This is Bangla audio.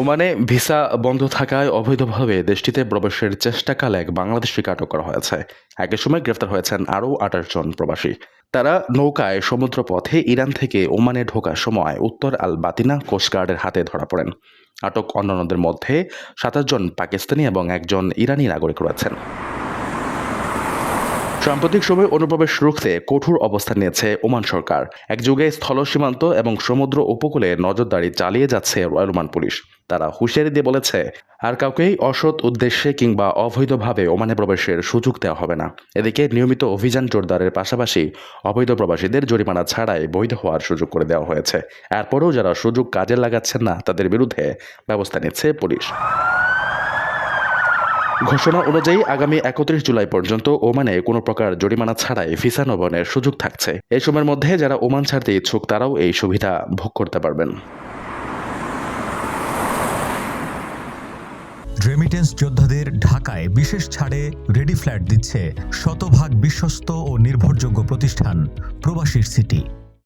ওমানে ভিসা বন্ধ থাকায় অবৈধভাবে দেশটিতে প্রবেশের চেষ্টাকালে এক বাংলাদেশিকে আটক করা হয়েছে। একই সময় গ্রেফতার হয়েছেন আরও আঠাশ জন প্রবাসী। তারা নৌকায় সমুদ্রপথে ইরান থেকে ওমানে ঢোকার সময় উত্তর আল বাতিনা কোস্টগার্ডের হাতে ধরা পড়েন। আটক অন্যান্যদের মধ্যে সাতাশ জন পাকিস্তানি এবং একজন ইরানি নাগরিক রয়েছেন। সাম্প্রতিক সময়ে অনুপ্রবেশ রুখতে কঠোর অবস্থান নিয়েছে ওমান সরকার। এক যুগে স্থল সীমান্ত এবং সমুদ্র উপকূলে নজরদারি চালিয়ে যাচ্ছে ওমান পুলিশ। তারা হুঁশিয়ারি দিয়ে বলেছে, আর কাউকেই অসৎ উদ্দেশ্যে কিংবা অবৈধভাবে ওমানে প্রবেশের সুযোগ দেওয়া হবে না। এদিকে নিয়মিত অভিযান জোরদারের পাশাপাশি অবৈধ প্রবাসীদের জরিমানা ছাড়াই বৈধ হওয়ার সুযোগ করে দেওয়া হয়েছে। এরপরেও যারা সুযোগ কাজে লাগাচ্ছেন না, তাদের বিরুদ্ধে ব্যবস্থা নিচ্ছে পুলিশ। ঘোষণা অনুযায়ী আগামী একত্রিশ জুলাই পর্যন্ত ওমানে কোনো প্রকার জরিমানা ছাড়াই ভিসা নবায়নের সুযোগ থাকছে। এই সময়ের মধ্যে যারা ওমান ছাড়তে ইচ্ছুক, তারাও এই সুবিধা ভোগ করতে পারবেন। রেমিটেন্স যোদ্ধাদের ঢাকায় বিশেষ ছাড়ে রেডি ফ্ল্যাট দিচ্ছে শতভাগ বিশ্বস্ত ও নির্ভরযোগ্য প্রতিষ্ঠান প্রবাসীর সিটি।